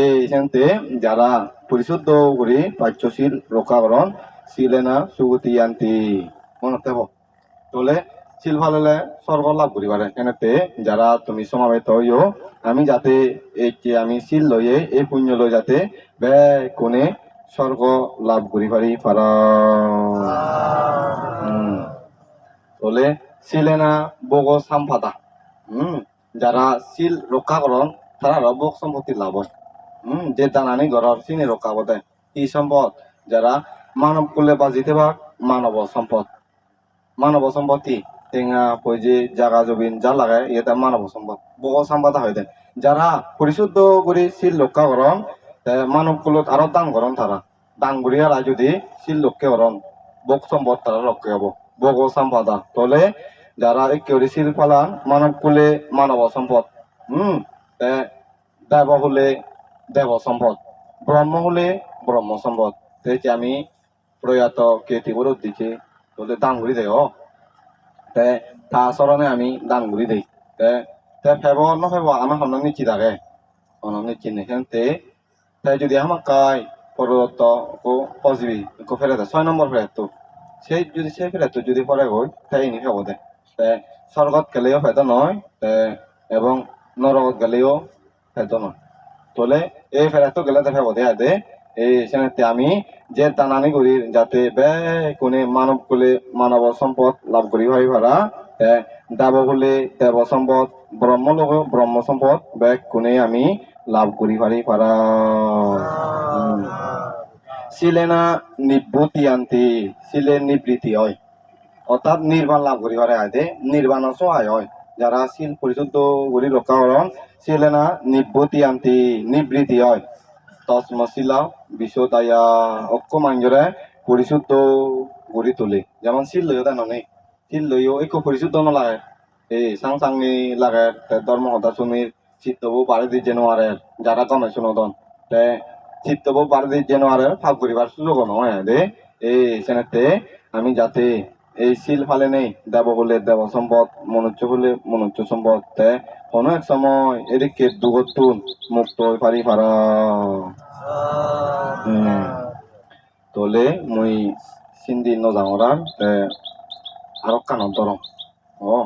এই এখানতে যারা পরিশুদ্ধ করে পাচ্যশীল রক্ষাকরণ শিলেনা সুগতি আন্তি। মনে থাকব তোলে শিল ভাললে স্বর্গ লাভ করি পারে কেনতে যারা তুমি সমাবেত হইও, আমি যাতে এই আমি শিল লইয়ে এই পুণ্য লই যাতে বে কোনে স্বর্গ লাভ করি পারি পারা। তোলে শিলেনা বগ সাম্পাদা। হুম। যারা শিল রক্ষা করন তারা বক সম্পত্তি লাভ হয়। দানানি ঘরের চিনি রক্ষা বটে। ই সম্পদ যারা মানব কুলে বাজিতে ভাগ মানব সম্পদ। মানব সম্পত্তি টেঙা পয়জি জাগা জবিন যা লাগায় এটা মানব সম্পদ। বগ সম্পদ হয় দে যারা পরিশুদ্ধ করে শিল রক্ষা করন মানব কুলত আরও দান করন তারা দান করি আর যদি শিল রক্ষা করন বক সম্পদ তারা রক্ষা হব। বগ সম্পদা। তলে যারা একেবারে শিল পালান, মানব কুলে মানব সম্পদ। হুম দেব হলে দেব সম্পদ ব্রহ্ম হলে ব্রহ্ম সম্পদ তেছে আমি প্রয়াত কেতিবর দিকে তোদের দান করি দেয় তে তা চরণে আমি দান করি দেই। তে তে ফেব ন ফেব আমার হন নিচি থাকে হন নিচি নেখেন তে যদি আমার কাই পরত কো পজিবি কো ফেলে দে ছয় নম্বর ফেলে তো সেই যদি, সেই ফেলে তো যদি পরে গই তাই নি ফেব দে। তে স্বর্গত গেলেও ফেদ নয় তে, এবং নরকত গেলেও ফেদ নয় তোলে এই ফেরাতো গেলে দেখা বোধে আদে। এই সেনাতে আমি যে টানানি করি যাতে বে কোনে মানব কুলে মানব সম্পদ লাভ করি ভাই ভাড়া। দেব বলে দেব সম্পদ ব্রহ্ম লোক ব্রহ্ম সম্পদ বে কোনে আমি লাভ করি পারি পারা শিলেনা নিবৃত্তি আনতি শিলে নিবৃত্তি হয়। অর্থাৎ নির্বাণ লাভ করি পারে আদে। নির্বাণ সহায় হয়। যারা শিল পরিশুদ্ধ করি রক্ষা করন শিলেনা নিবৃত্তি আনতি নিবৃত্তি হয়। তসমশিলা বিশ্বতায়া অক্ষ মাঞ্জরে পরিশুদ্ধ গড়ি তোলে। যেমন শিল লইও দেন অনেক শিল লইও একো পরিশুদ্ধ নলাগে। এই সাং সাংনি লাগে ধর্ম হতা সুমির চিত্তবু বাড়ি দি জেনুয়ারের যারা কমে শুনদন তে চিত্তবু বাড়ি দি জেনুয়ারের ফাঁক করিবার সুযোগ নয় দে। এই সেনেতে আমি যাতে এই শিল ফালে নেই, দেব বলে দেব সম্পদ, মনুষ্য হলে মনুষ্য সম্পদ। তে কোনো এক সময় এদিকে দুগতুন মুক্ত পারি পারা তলে মুই সিন্দি নজাঙরার তে আরও কানত ধরম ও।